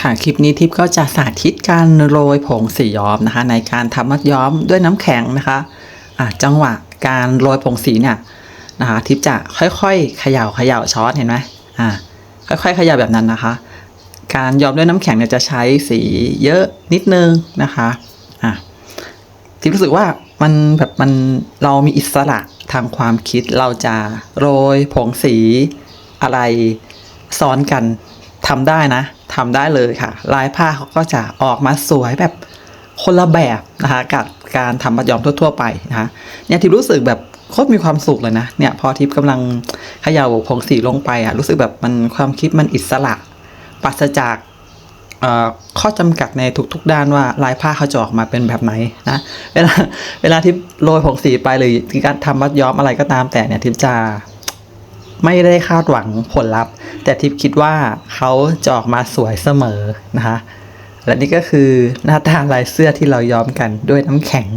ค่ะคลิปนี้ทิปก็จะสาธิตการโรยผงสีย้อมนะคะ ในการทำมัดย้อมด้วยน้ำแข็งนะคะะจังหวะการโรยผงสีเนี่ยนะคะ ทิปจะค่อยๆเขย่าเขย่าช้อนเห็นไหมอะค่อยๆเขย่าแบบนั้นนะคะ การย้อมด้วยน้ำแข็งเนี่ยจะใช้สีเยอะนิดนึงนะคะอะทิปรู้สึกว่ามันแบบมันเรามีอิสระทางความคิดเราจะโรยผงสีอะไรซ้อนกันทำได้นะ ทำได้เลยค่ะ ลายผ้าเขาก็จะออกมาสวยแบบคนละแบบนะคะกับการทำมัดย้อมทั่ว ๆ ไปนะคะเนี่ยทิพย์รู้สึกแบบโคตรมีความสุขเลยนะเนี่ยพอทิพย์กำลังเขย่าผงสีลงไปอะรู้สึกแบบมันความคิดมันอิสระปราศจากข้อจำกัดในทุกๆด้านว่าลายผ้าเขาจะออกมาเป็นแบบไหนนะเวลาเวลาที่โรยผงสีไปหรือการทำมัดย้อมอะไรก็ตามแต่เนี่ยทิพย์จะไม่ได้คาดหวังผลลัพธ์ แต่ทิพย์คิดว่าเขาจะออกมาสวยเสมอนะคะและนี่ก็คือหน้าตาลายเสื้อที่เราย้อมกันด้วยน้ำแข็ง